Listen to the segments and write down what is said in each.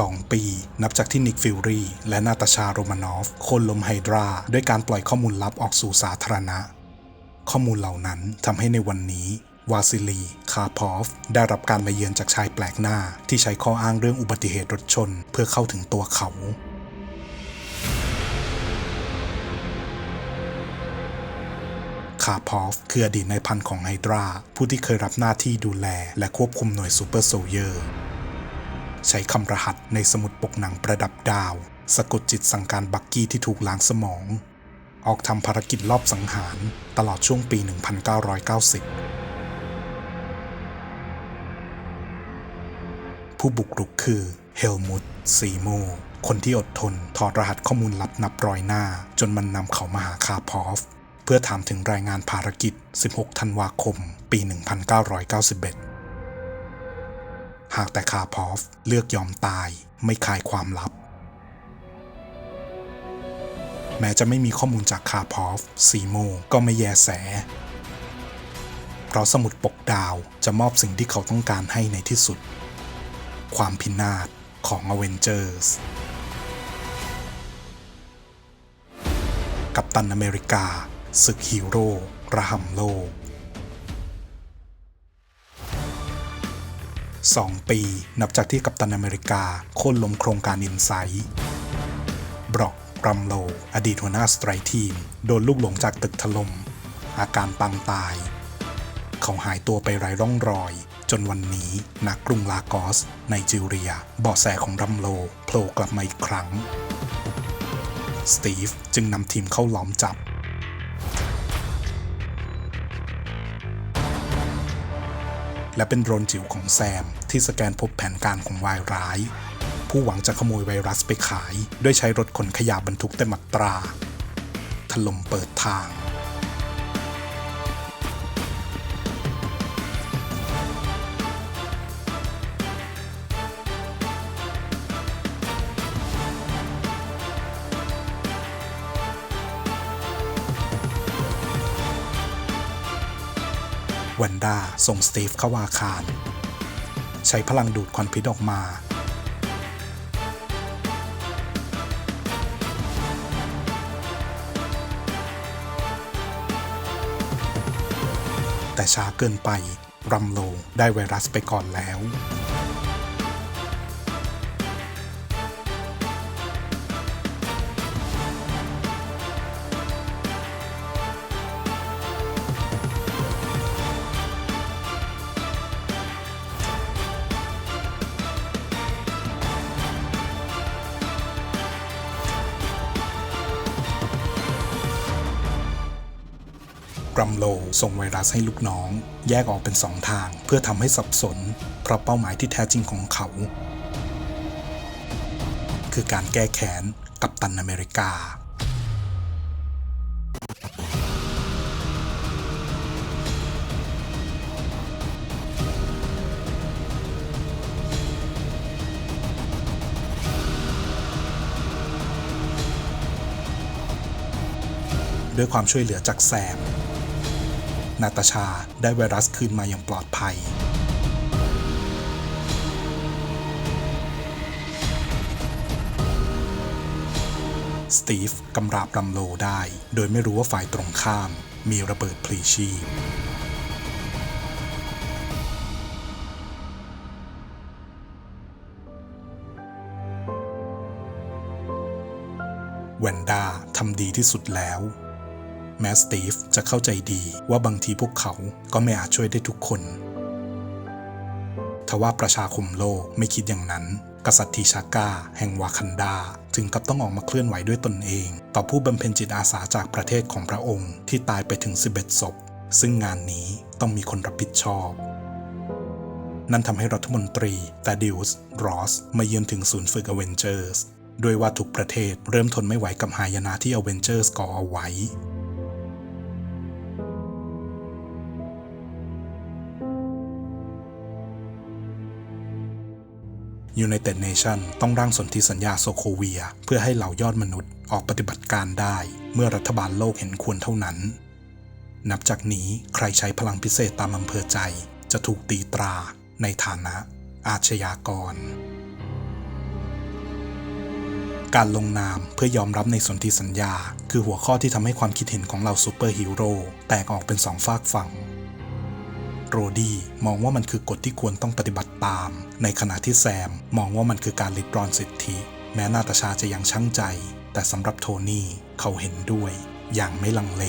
2 ปี นับจากที่นิกฟิลรีและนาตาชาโรมานอฟโค่นล้มไฮดรา ด้วยการปล่อยข้อมูลลับออกสู่สาธารณะ ข้อมูลเหล่านั้นทำให้ในวันนี้วาซิลี คาพอฟ ได้รับการมาเยือนจากชายแปลกหน้า ที่ใช้ข้ออ้างเรื่องอุบัติเหตุรถชน เพื่อเข้าถึงตัวเขาคาพอฟคืออดีตนายพันของไฮดรา ผู้ที่เคยรับหน้าที่ดูแล และควบคุมหน่วยซูเปอร์โซเยอร์ ใช้คำรหัสในสมุดปกหนังประดับดาว สะกดจิตสั่งการบักกี้ที่ถูกล้างสมอง ออกทำภารกิจรอบสังหารตลอดช่วงปี 1990 ผู้บุกรุกคือเฮลมุตซีโมคนที่อดทนถอดรหัสข้อมูลลับนับร้อยหน้า จนมันนำเขามาหาคาพอฟ เพื่อถามถึงรายงานภารกิจ 16 ธันวาคม ปี 1991 หากแต่คาพอฟเลือกยอมตายไม่คายความลับ แม้จะไม่มีข้อมูลจากคาพอฟซีโมก็ไม่แยแส เพราะสมุดปกดาวจะมอบสิ่งที่เขาต้องการให้ในที่สุด ความพินาศของ Avengers กัปตันอเมริกาศึกฮีโร่ระห่ำโลก 2 ปี นับจากที่กัปตันอเมริกาโค่นล้มโครงการอินไซต์บร็อกรัมโล อดีตหัวหน้าสไตรทีม โดนลูกหลงจากตึกถล่มอาการปางตาย เขาหายตัวไปไร้ร่องรอย จนวันนี้นักกรุงลากอสไนจีเรียเบาะแสของรัมโลโผล่กลับมาอีกครั้ง สตีฟจึงนำทีมเข้าล้อมจับ และเป็นโดรนจิ๋วของแซม ที่สแกนพบแผนการของวายร้าย ผู้หวังจะขโมยไวรัสไปขาย ด้วยใช้รถขนขยะบรรทุกเต็มอัตรา ถล่มเปิดทาง วันด้าส่งสตีฟเข้าอาคาร ใช้พลังดูดควันพิษออกมา แต่ช้าเกินไปรัมโลได้ไวรัสไปก่อนแล้ว รัมโลส่งไวรัสให้ลูกน้อง แยกออกเป็นสองทาง เพื่อทำให้สับสน เพราะเป้าหมายที่แท้จริงของเขา คือการแก้แค้นกับตันอเมริกาด้วยความช่วยเหลือจากแซม นาตาชาได้ไวรัสคืนมาอย่างปลอดภัย สตีฟกำราบรำโลได้ โดยไม่รู้ว่าฝ่ายตรงข้ามมีระเบิดพลีชีพแวนด้าทำดีที่สุดแล้ว แม้สตีฟจะเข้าใจดีว่าบางทีพวกเขาก็ไม่อาจช่วยได้ทุกคน ทว่าประชาคมโลกไม่คิดอย่างนั้น กษัตริย์ทีชาก้า แห่งวาคันดา ถึงกับต้องออกมาเคลื่อนไหวด้วยตนเอง ต่อผู้บำเพ็ญจิตอาสาจากประเทศของพระองค์ที่ตายไปถึง 11 ศพ ซึ่งงานนี้ต้องมีคนรับผิดชอบนั่นทำให้รัฐมนตรีแฟดิอุสรอส มาเยือนถึงศูนย์ฝึกอเวนเจอร์ส ด้วยว่าทุกประเทศเริ่มทนไม่ไหวกับหายนะที่อเวนเจอร์สก่อเอาไว้ United Nation ต้องร่างสนธิสัญญาโซโคเวีย เพื่อให้เหล่ายอดมนุษย์ออกปฏิบัติการได้ เมื่อรัฐบาลโลกเห็นควรเท่านั้น นับจากนี้ใครใช้พลังพิเศษตามอำเภอใจ จะถูกตีตราในฐานะอาชญากร การลงนามเพื่อยอมรับในสนธิสัญญา คือหัวข้อที่ทำให้ความคิดเห็นของเราซูเปอร์ฮีโร่แตกออกเป็นสองฝากฝั่ง โรดี้มองว่ามันคือกฎที่ควรต้องปฏิบัติตาม ในขณะที่แซมมองว่ามันคือการลิดรอนสิทธิ แม้นาตาชาจะยังชั่งใจ แต่สำหรับโทนี่เขาเห็นด้วย อย่างไม่ลังเล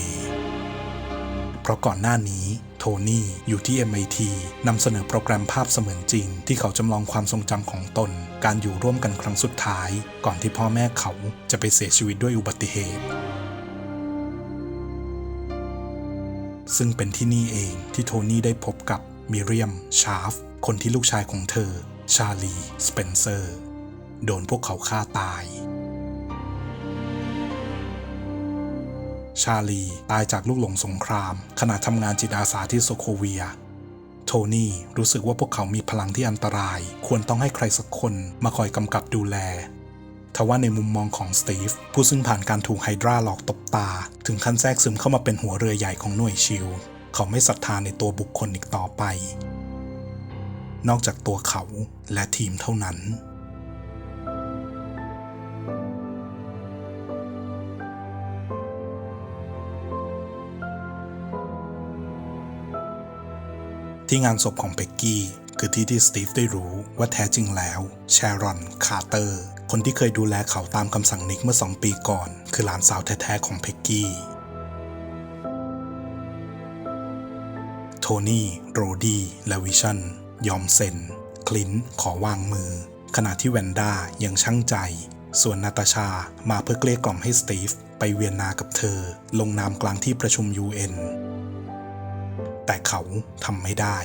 เพราะก่อนหน้านี้โทนี่อยู่ที่ MIT นำเสนอโปรแกรมภาพเสมือนจริง ที่เขาจำลองความทรงจำของตน การอยู่ร่วมกันครั้งสุดท้าย ก่อนที่พ่อแม่เขาจะไปเสียชีวิตด้วยอุบัติเหตุ ซึ่งเป็นที่นี่เองที่โทนี่ได้พบกับมิเรียม ชาร์ฟ คนที่ลูกชายของเธอ ชาลี สเปนเซอร์ โดนพวกเขาฆ่าตาย ชาลีตายจากลูกหลงสงคราม ขณะทำงานจิตอาสาที่โซโคเวีย โทนี่รู้สึกว่าพวกเขามีพลังที่อันตราย ควรต้องให้ใครสักคนมาคอยกำกับดูแล ทว่าในมุมมองของสตีฟผู้ซึ่งผ่านการถูกไฮดราหลอกตบตา ถึงขั้นแทรกซึมเข้ามาเป็นหัวเรือใหญ่ของหน่วยชิลเขาไม่ศรัทธาในตัวบุคคลอีกต่อไป นอกจากตัวเขาและทีมเท่านั้นที่งานศพของเบกกี้ คือที่ที่สตีฟได้รู้ว่าแท้จริงแล้ว แชรอน คาร์เตอร์ คนที่เคยดูแลเขาตามคำสั่งนิกเมื่อสองปีก่อน คือหลานสาวแท้ๆของเบกกี้ โทนี่ โรดี้ และวิชันยอมเซ็น คลินต์ขอวางมือ ขณะที่แวนด้ายังช่างใจ ส่วนนาตาชามาเพื่อเกลี้ยกล่อมให้สตีฟไปเวียนนากับเธอ ลงนามกลางที่ประชุม UN แต่เขาทำไม่ได้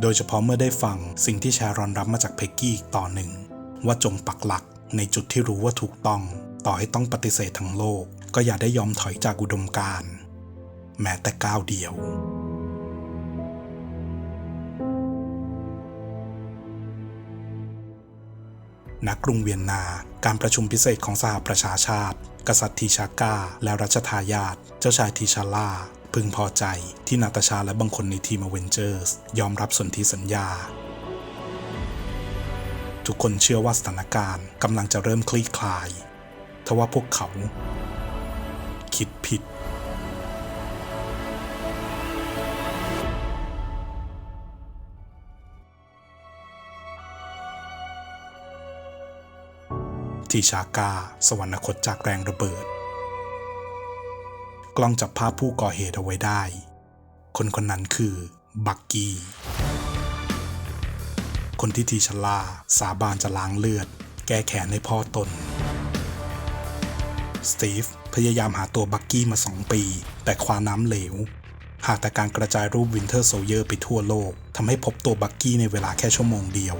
โดยเฉพาะเมื่อได้ฟังสิ่งที่แชรอนรับมาจากเพ็กกี้อีกต่อหนึ่ง ว่าจงปักหลัก ในจุดที่รู้ว่าถูกต้อง ต่อให้ต้องปฏิเสธทั้งโลก ก็อย่าได้ยอมถอยจากอุดมการณ์แม้แต่ก้าวเดียวณกรุงเวียนนา การประชุมพิเศษของสหประชาชาติ กษัตริย์ทีชาก้า และรัชทายาท เจ้าชายทีชาล่า พึงพอใจที่นาตาชาและบางคนในทีมอเวนเจอร์ส ยอมรับสนธิสัญญา ทุกคนเชื่อว่าสถานการณ์กำลังจะเริ่มคลี่คลาย ทว่าพวกเขา คิดผิด ที่ชาก้าสวรรคตจากแรงระเบิด กล้องจับภาพผู้ก่อเหตุเอาไว้ได้ คนคนนั้นคือบักกี้ คนที่ทีชลา สาบานจะล้างเลือด แก้แค้นให้พ่อตน สตีฟพยายามหาตัวบักกี้มาสองปี แต่คว้าน้ำเหลว หากแต่การกระจายรูปวินเทอร์โซเยอร์ไปทั่วโลกทำให้พบตัวบักกี้ในเวลาแค่ชั่วโมงเดียว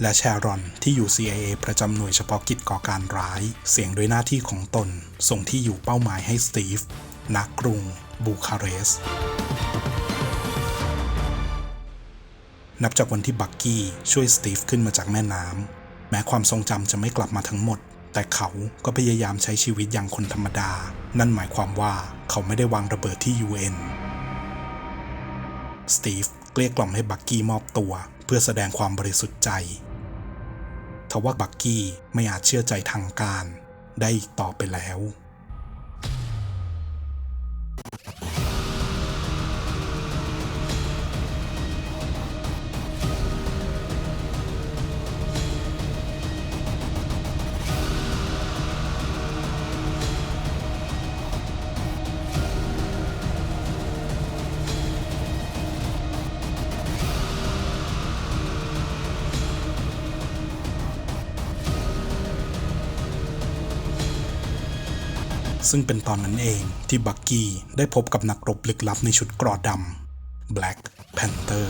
และแชรอนที่อยู่ CIA ประจำหน่วยเฉพาะกิจก่อการร้าย เสียงโดยหน้าที่ของตน ส่งที่อยู่เป้าหมายให้สตีฟนักกรุง บูคาเรสต์ นับจากวันที่บักกี้ช่วยสตีฟขึ้นมาจากแม่น้ำแม้ความทรงจำจะไม่กลับมาทั้งหมด แต่เขาก็พยายามใช้ชีวิตอย่างคนธรรมดา นั่นหมายความว่าเขาไม่ได้วางระเบิดที่ UN สตีฟเกลี้ยกล่อมให้บักกี้มอบตัว เพื่อแสดงความบริสุทธิ์ใจทว่าบักกี้ไม่อาจเชื่อใจทางการ ได้อีกต่อไปแล้ว ซึ่งเป็นตอนนั้นเองที่บักกี้ได้พบกับนักรบลึกลับในชุดกรอดำ Black Panther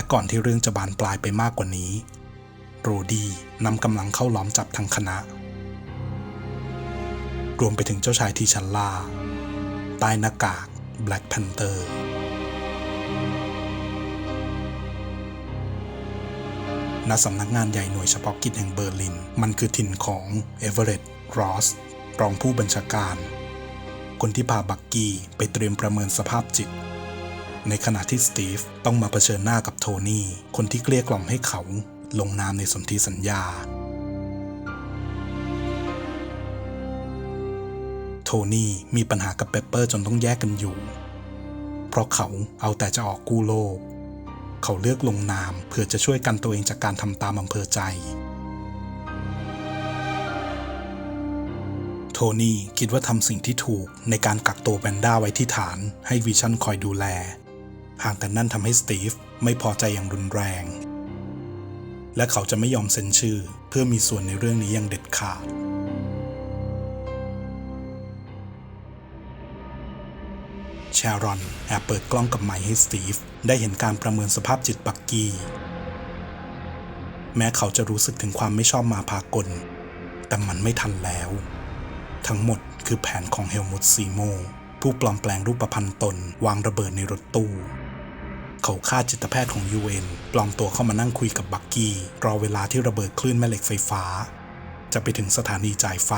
และก่อนที่เรื่องจะบานปลายไปมากกว่านี้ โรดี้นำกำลังเข้าล้อมจับทั้งคณะ รวมไปถึงเจ้าชายทีชันลาใต้หน้ากาก Black Panther ณสำนักงานใหญ่หน่วยเฉพาะกิจแห่งเบอร์ลิน มันคือถิ่นของเอเวอเรตต์รอส รองผู้บัญชาการ คนที่พาบักกี้ไปเตรียมประเมินสภาพจิต ในขณะที่สตีฟต้องมาเผชิญหน้ากับโทนี่ คนที่เกลี้ยกล่อมให้เขาลงนามในสนธิสัญญา โทนี่มีปัญหากับเปปเปอร์จนต้องแยกกันอยู่ เพราะเขาเอาแต่จะออกกู้โลก เขาเลือกลงนามเพื่อจะช่วยกันตัวเองจากการทำตามอำเภอใจ โทนี่คิดว่าทำสิ่งที่ถูกในการกักตัวแบนด้าไว้ที่ฐานให้วิชั่นคอยดูแล ห่างแต่นั่นทำให้สตีฟไม่พอใจอย่างรุนแรง และเขาจะไม่ยอมเซ็นชื่อเพื่อมีส่วนในเรื่องนี้อย่างเด็ดขาด แชรอนแอบเปิดกล้องกับไมค์ให้สตีฟได้เห็นการประเมินสภาพจิตบักกี้ แม้เขาจะรู้สึกถึงความไม่ชอบมาพากล แต่มันไม่ทันแล้ว ทั้งหมดคือแผนของเฮลมุตซีโมผู้ปลอมแปลงรูปพันธ์ตนวางระเบิดในรถตู้ เขาฆ่าจิตแพทย์ของ UN ปลอมตัวเข้ามานั่งคุยกับบักกี้ รอเวลาที่ระเบิดคลื่นแม่เหล็กไฟฟ้า จะไปถึงสถานีจ่ายไฟ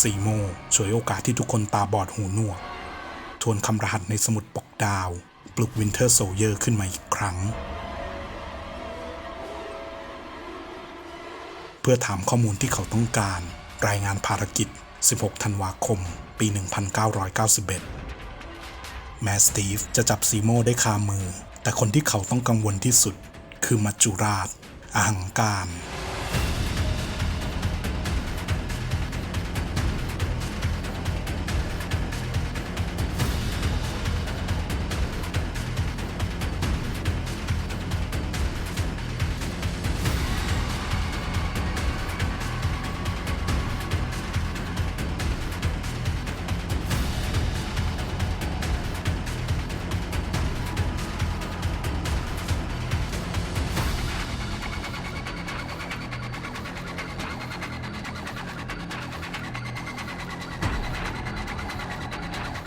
ซีโมฉวยโอกาสที่ทุกคนตาบอดหูหนวก ทวนคำรหัสในสมุดปกดาว ปลุกวินเทอร์โซเยอร์ขึ้นมาอีกครั้ง เพื่อถามข้อมูลที่เขาต้องการ รายงานภารกิจ 16 ธันวาคม ปี 1991 แม้สตีฟจะจับซีโมได้คามือ แต่คนที่เขาต้องกังวลที่สุด คือมัจจุราช อหังการ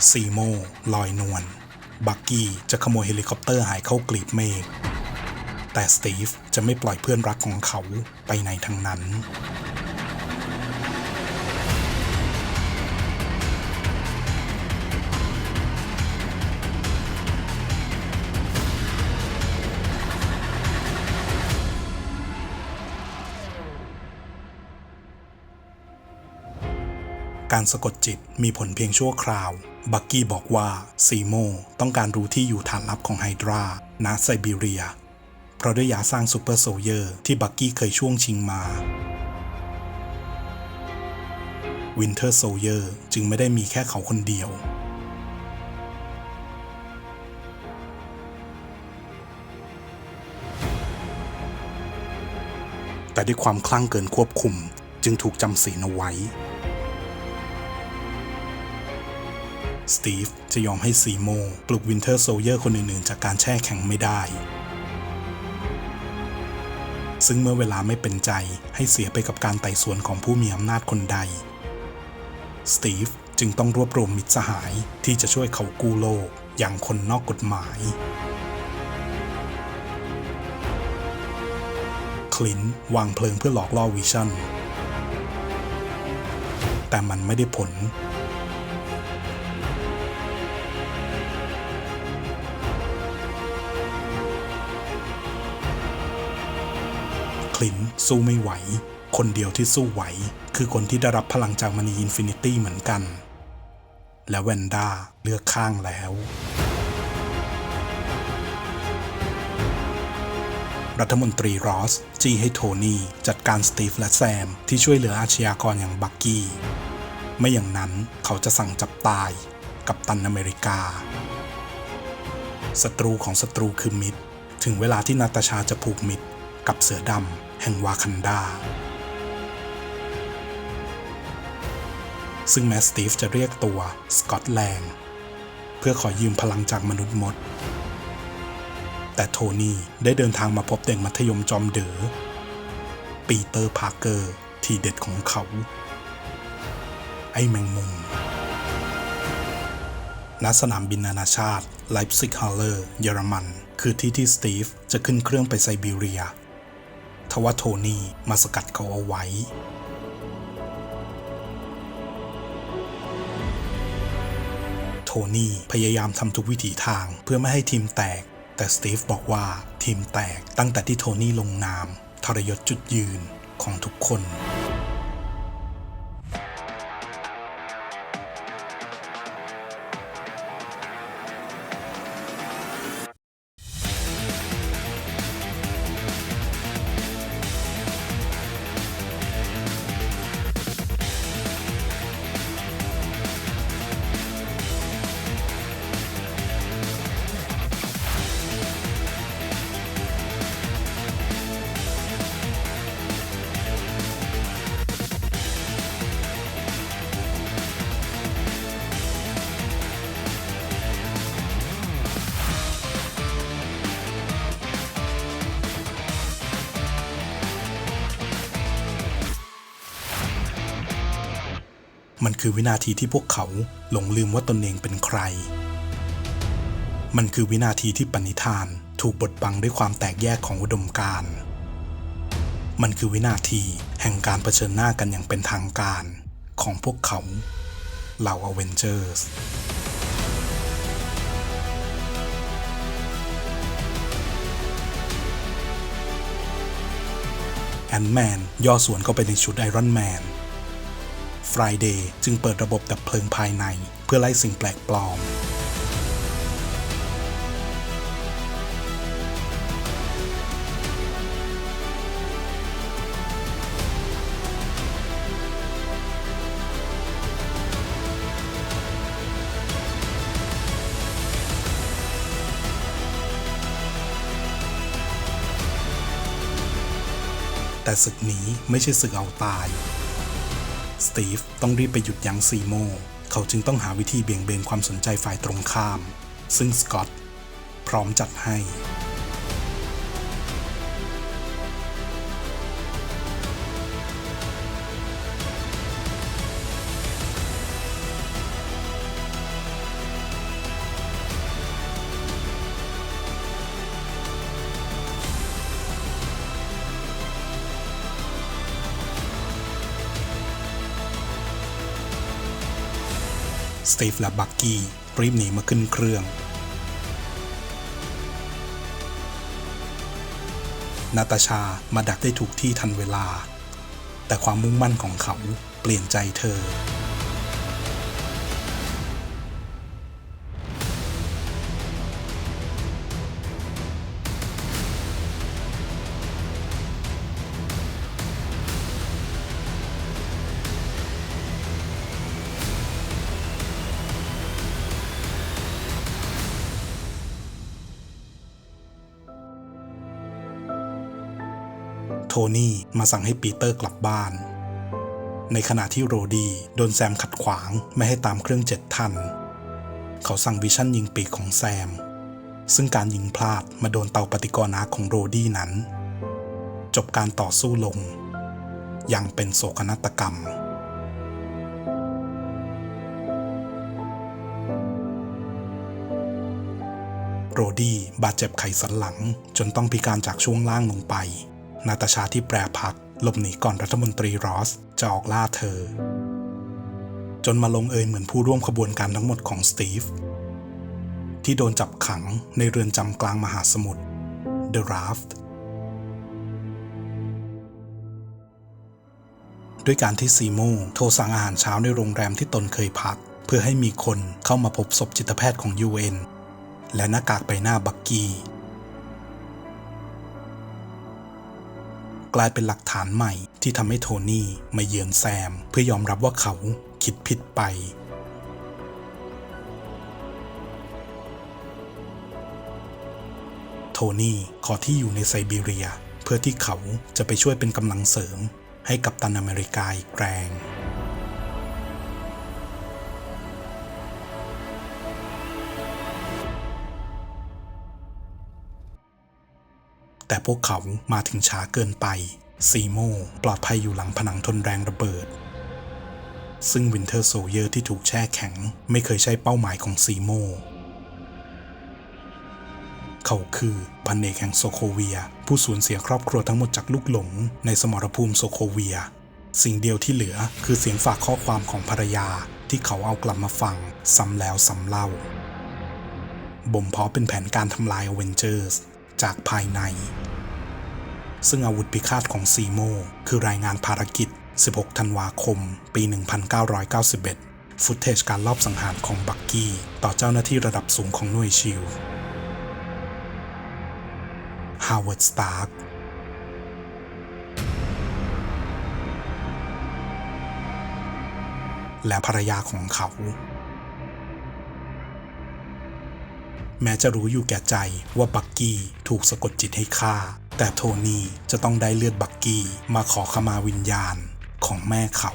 ซีโมลอยนวล บักกี้จะขโมยเฮลิคอปเตอร์หายเข้ากลีบเมฆ แต่สตีฟจะไม่ปล่อยเพื่อนรักของเขาไปในทางนั้นการสะกดจิตมีผลเพียงชั่วคราว บักกี้บอกว่าซีโมต้องการรู้ที่อยู่ฐานลับของไฮดราณไซบีเรีย เพราะด้วยยาสร้างซูเปอร์โซเยอร์ที่บักกี้เคยช่วงชิงมาวินเทอร์โซเยอร์จึงไม่ได้มีแค่เขาคนเดียว แต่ด้วยความคลั่งเกินควบคุมจึงถูกจำศีลเอาไว้ สตีฟจะยอมให้ซีโมปลุกวินเทอร์โซเยอร์คนอื่นๆ จากการแช่แข็งไม่ได้ ซึ่งเมื่อเวลาไม่เป็นใจให้เสียไปกับการไต่สวนของผู้มีอำนาจคนใด สตีฟจึงต้องรวบรวมมิตรสหายที่จะช่วยเขากู้โลกอย่างคนนอกกฎหมาย คลินวางเพลิงเพื่อหลอกล่อวิชั่น แต่มันไม่ได้ผล ลินสู้ไม่ไหว คนเดียวที่สู้ไหว คือคนที่ได้รับพลังจากมณีอินฟินิตี้เหมือนกัน และแวนด้าเลือกข้างแล้ว รัฐมนตรีรอสจี้ให้โทนี่จัดการสตีฟและแซม ที่ช่วยเหลืออาชญากรอย่างบักกี้ ไม่อย่างนั้นเขาจะสั่งจับตายกับตันอเมริกาศัตรูของศัตรูคือมิตร ถึงเวลาที่นาตาชาจะผูกมิตรกับเสือดำ แห่งวาคันดา ซึ่งแมสตีฟจะเรียกตัวสกอตแลนด์เพื่อขอยืมพลังจากมนุษย์มด แต่โทนี่ได้เดินทางมาพบเด็กมัธยมจอมเด๋อปีเตอร์พาร์เกอร์ที่เด็ดของเขา ไอ้แมงมุมณสนามบินนานาชาติไลป์ซิกฮาเลอร์เยอรมัน คือที่ที่สตีฟจะขึ้นเครื่องไปไซบีเรีย ทว่าโทนี่มาสกัดเขาเอาไว้ โทนี่พยายามทำทุกวิถีทางเพื่อไม่ให้ทีมแตก แต่สตีฟบอกว่าทีมแตกตั้งแต่ที่โทนี่ลงนามทรยศจุดยืนของทุกคน มันคือวินาทีที่พวกเขาหลงลืมว่าตนเองเป็นใคร มันคือวินาทีที่ปณิธานถูกบดบังด้วยความแตกแยกของอุดมการณ์มันคือวินาทีแห่งการเผชิญหน้ากันอย่างเป็นทางการของพวกเขาเหล่าอเวนเจอร์สแอนแมนย่อส่วนเข้าไปในชุดไอรอนแมน Friday จึงเปิดระบบดับเพลิงภายใน เพื่อไล่สิ่งแปลกปลอมแต่ศึกนี้ไม่ใช่ศึกเอาตาย สตีฟต้องรีบไปหยุดยั้งซีโม เขาจึงต้องหาวิธีเบี่ยงเบนความสนใจฝ่ายตรงข้าม ซึ่งสกอตพร้อมจัดให้ ตีฟและบักกี้รีบหนีมาขึ้นเครื่องนาตาชามาดักได้ถูกที่ทันเวลา แต่ความมุ่งมั่นของเขาเปลี่ยนใจเธอ นี่มาสั่งให้ปีเตอร์กลับบ้าน ในขณะที่โรดีโดนแซมขัดขวางไม่ให้ตามเครื่องเจ็ดทัน เขาสั่งวิชั่นยิงปีกของแซม ซึ่งการยิงพลาดมาโดนเตาปฏิกรณ์อาของโรดี้นั้น จบการต่อสู้ลงอย่างเป็นโศกนาฏกรรมโรดี้บาดเจ็บไขสันหลังจนต้องพิการจากช่วงล่างลงไป นาตาชาที่แปรพักหลบหนีก่อนรัฐมนตรีรอสจะออกล่าเธอ จนมาลงเอยเหมือนผู้ร่วมขบวนการทั้งหมดของสตีฟที่โดนจับขังในเรือนจำกลางมหาสมุทร The Raft ด้วยการที่ซีโมโทรสั่งอาหารเช้าในโรงแรมที่ตนเคยพัก เพื่อให้มีคนเข้ามาพบศพจิตแพทย์ของ UN และหน้ากากใบหน้าบักกี้ กลายเป็นหลักฐานใหม่ที่ทำให้โทนี่มาเยือนแซม เพื่อยอมรับว่าเขาคิดผิดไปโทนี่ขอที่อยู่ในไซบีเรีย เพื่อที่เขาจะไปช่วยเป็นกำลังเสริมให้กับตันอเมริกาอีกแรง แต่พวกเขามาถึงช้าเกินไป ซีโมปลอดภัยอยู่หลังผนังทนแรงระเบิด ซึ่งวินเทอร์โซเยอร์ที่ถูกแช่แข็ง ไม่เคยใช่เป้าหมายของซีโม เขาคือพันเอกแห่งโซโคเวีย ผู้สูญเสียครอบครัวทั้งหมดจากลูกหลง ในสมรภูมิโซโคเวีย สิ่งเดียวที่เหลือคือเสียงฝากข้อความของภรรยาที่เขาเอากลับมาฟังซ้ำแล้วซ้ำเล่าบ่มเพาะเป็นแผนการทำลายอเวนเจอร์ส จากภายใน ซึ่งอาวุธพิฆาตของซีโม คือรายงานภารกิจ 16 ธันวาคม ปี 1991 ฟุตเทจการลอบสังหารของบักกี้ ต่อเจ้าหน้าที่ระดับสูงของหน่วยชิลฮาวเวิร์ด สตาร์กและภรรยาของเขา แม้จะรู้อยู่แก่ใจว่าบักกี้ถูกสะกดจิตให้ฆ่า แต่โทนี่จะต้องได้เลือดบักกี้มาขอขมาวิญญาณของแม่เขา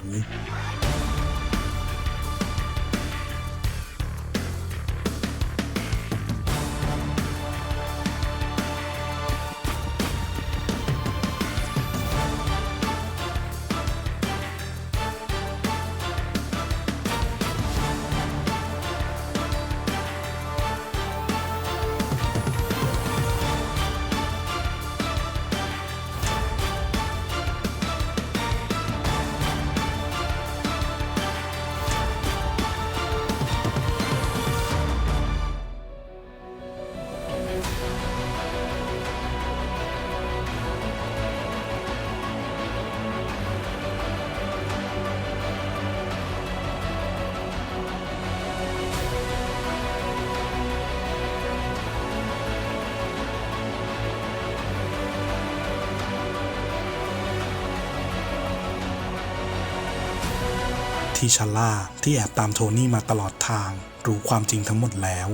ที่ชาล่าที่แอบตามโทนี่มาตลอดทาง รู้ความจริงทั้งหมดแล้ว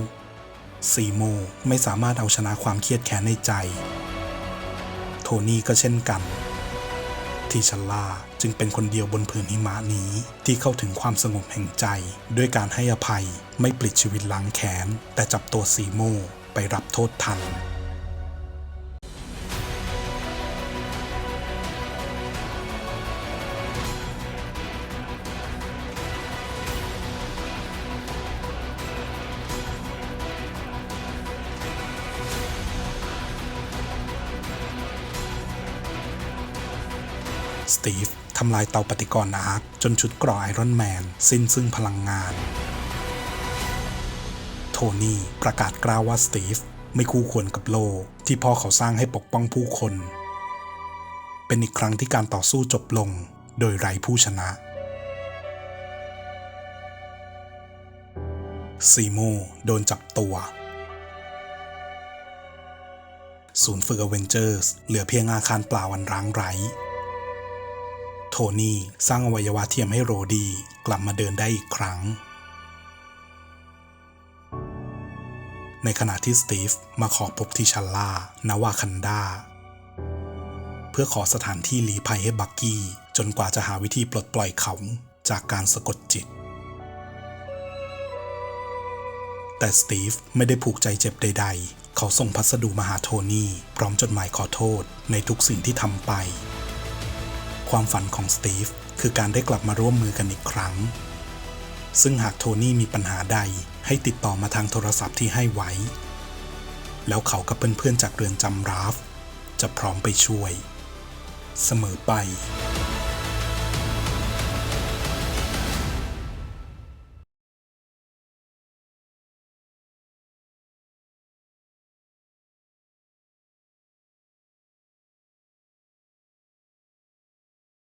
ซีโมไม่สามารถเอาชนะความเครียดแค้นในใจ โทนี่ก็เช่นกัน ที่ชาล่าจึงเป็นคนเดียวบนผืนหิมะนี้ที่เข้าถึงความสงบแห่งใจ ด้วยการให้อภัยไม่ปลิดชีวิตล้างแค้น แต่จับตัวซีโมไปรับโทษทัน สตีฟทำลายเตาปฏิกรณ์อาร์คจนชุดเกรอไอรอนแมน สิ้นซึ่งพลังงาน โทนี่ประกาศกล้าวว่าสตีฟไม่คู่ควรกับโลกที่พ่อเขาสร้างให้ปกป้องผู้คน เป็นอีกครั้งที่การต่อสู้จบลงโดยไร้ผู้ชนะซีโมโดนจับตัวศูนย์ฝึกอเวนเจอร์สเหลือเพียงอาคารเปล่าอันร้างไร้ โทนี่สร้างอวัยวะเทียมให้โรดีกลับมาเดินได้อีกครั้ง ในขณะที่สตีฟมาขอพบที่ชัลล่านาวาคันดาเพื่อขอสถานที่ลี้ภัยให้บักกี้ จนกว่าจะหาวิธีปลดปล่อยเขาจากการสะกดจิต แต่สตีฟไม่ได้ผูกใจเจ็บใด ๆ เขาส่งพัสดุมาหาโทนี่ พร้อมจดหมายขอโทษในทุกสิ่งที่ทำไป ความฝันของสตีฟคือการได้กลับมาร่วมมือกันอีกครั้ง ซึ่งหากโทนี่มีปัญหาใดให้ติดต่อมาทางโทรศัพท์ที่ให้ไว้ แล้วเขากับเพื่อนๆจากเรือนจำราฟ จะพร้อมไปช่วย เสมอไป